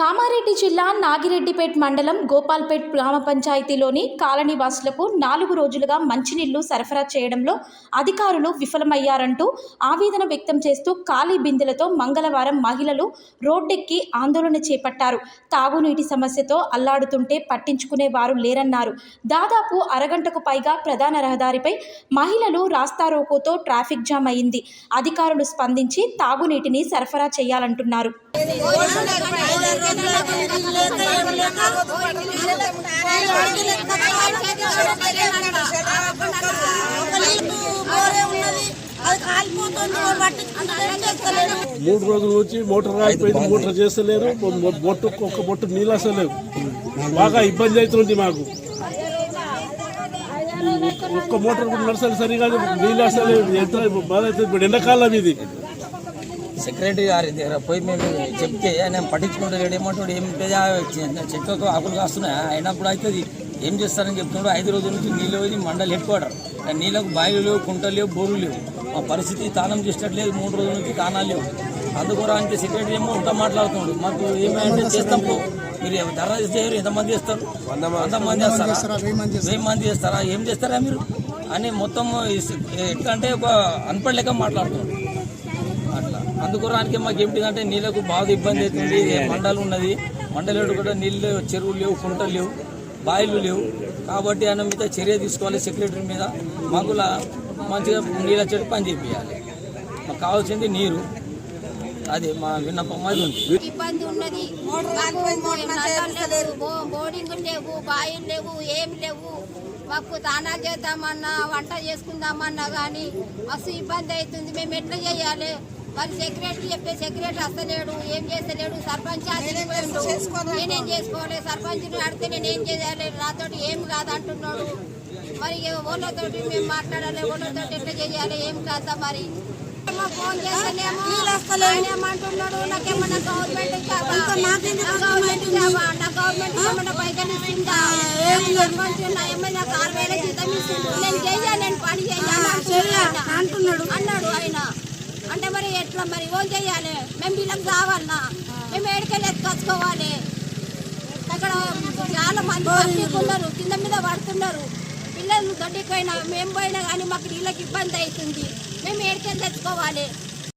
కామారెడ్డి జిల్లా నాగిరెడ్డిపేట్ మండలం గోపాల్పేట్ గ్రామ పంచాయతీలోని కాలనీవాసులకు నాలుగు రోజులుగా మంచినీళ్ళు సరఫరా చేయడంలో అధికారులు విఫలమయ్యారంటూ ఆవేదన వ్యక్తం చేస్తూ ఖాళీ బిందెలతో మంగళవారం మహిళలు రోడ్డెక్కి ఆందోళన చేపట్టారు. తాగునీటి సమస్యతో అల్లాడుతుంటే పట్టించుకునే వారు లేరన్నారు. దాదాపు అరగంటకు పైగా ప్రధాన రహదారిపై మహిళలు రాస్తారోకోతో ట్రాఫిక్ జామ్ అయింది. అధికారులు స్పందించి తాగునీటిని సరఫరా చేయాలంటున్నారు. మూడు రోజుల నుంచి మోటార్ ఆగిపోయింది మోటార్ చేస్తలేరు బొట్టు ఒక్క బొట్టు నీళ్ళు అసలేవు బాగా ఇబ్బంది అవుతుంది మాకు. ఒక్క మోటార్ కూడా నడసలు సరిగా నీళ్ళు అసలు ఎంత బాధ అవుతుంది. ఇప్పుడు ఎండాకాలం ఇది. సెక్రటరీ గారి దగ్గర పోయి మేము చెప్తే ఆయన పట్టించుకుంటే లేడు ఏమంటాడు ఏం చెక్కకు ఆకులు కాస్తున్నాయి? అయినప్పుడు అవుతుంది ఏం చేస్తారని చెప్తున్నాడు ఐదు రోజుల నుంచి నీళ్ళు పోయి మండలి హెడ్ క్వార్టర్ నీళ్ళకు బాయిలు లేవు కుంటలు లేవు బోర్లు లేవు. మా పరిస్థితి తానం చేసేటట్లేదు మూడు రోజుల నుంచి తానాలు లేవు. అందుకోరానికి సెక్రటరీ ఏమో ఉంటా మాట్లాడుతున్నాడు. మాకు ఏమంటే చేస్తాం పో. మీరు ధర చేయరు ఎంతమంది చేస్తారు? వంద మంది. చేస్తారా? వెయ్యి మంది చేస్తారా? ఏం చేస్తారా మీరు? అని మొత్తం ఎట్లా అంటే ఒక అన్పడి లెక్క మాట్లాడుతున్నాడు. అట్లా. అందుకోరానికి మాకు ఏంటిదంటే నీళ్ళకు బాగా ఇబ్బంది అవుతుంది మండలు ఉన్నది. మండలేడు కూడా నీళ్ళు లేవు, చెరువులు లేవు కుంటలు లేవు బాయిలు లేవు. కాబట్టి ఆయన మీద చర్య తీసుకోవాలి సెక్రటరీ మీద. మాకు మంచిగా నీళ్ళ చెట్టు పని చేయాలి మాకు కావాల్సింది నీరు. అదే మా విన్నపం అది ఉంది. ఇబ్బంది ఉన్నది. బోర్డింగ్ లేవు బాయిలు లేవు ఏం లేవు. మాకు తానాలు చేద్దామన్నా వంట చేసుకుందామన్నా కానీ మస్తు ఇబ్బంది అవుతుంది. మేము ఎట్లా చేయాలి? మరి సెక్రటరీ చెప్తే సెక్రటరీ వస్తలేడు ఏం చేస్తలేడు సర్పంచ్. నేనేం చేసుకోవాలి? సర్పంచ్ని అడిగితే నేనేం చేయాలి? నాతోటి ఏం కాదు అంటున్నాడు మరి ఓళ్ళతోటి మేము మాట్లాడాలి? ఓళ్ళతోటి ఎట్లా చేయాలి? ఏం కాదా మరి. ఫోన్ చేస్తేనేమో ఆయన ఏమంటున్నాడు? నాకేమన్నా గవర్నమెంట్ గవర్నమెంట్? నా గవర్నమెంట్ ఏమన్నా పైసలు ఇస్తుందా? సర్పంచ్ నా ఏమైనా వేల జీతం ఇస్తుండు. నేను చెయ్యా, నేను పని చెయ్యా అంటున్నాడు అన్నాడు ఆయన అంటే మరి ఎట్లా మరి? ఓన్ చేయాలి మేము వీళ్ళకి కావాలన్నా మేము ఏడికెళ్ళి ఎత్తుకొచ్చుకోవాలి. అక్కడ చాలా మంది ఉన్నారు కింద మీద పడుతున్నారు. పిల్లలు దొడ్డికి పోయినా మేము పోయినా కానీ మాకు నీళ్ళకి ఇబ్బంది అవుతుంది. మేము ఏడికెళ్ళి తెచ్చుకోవాలి.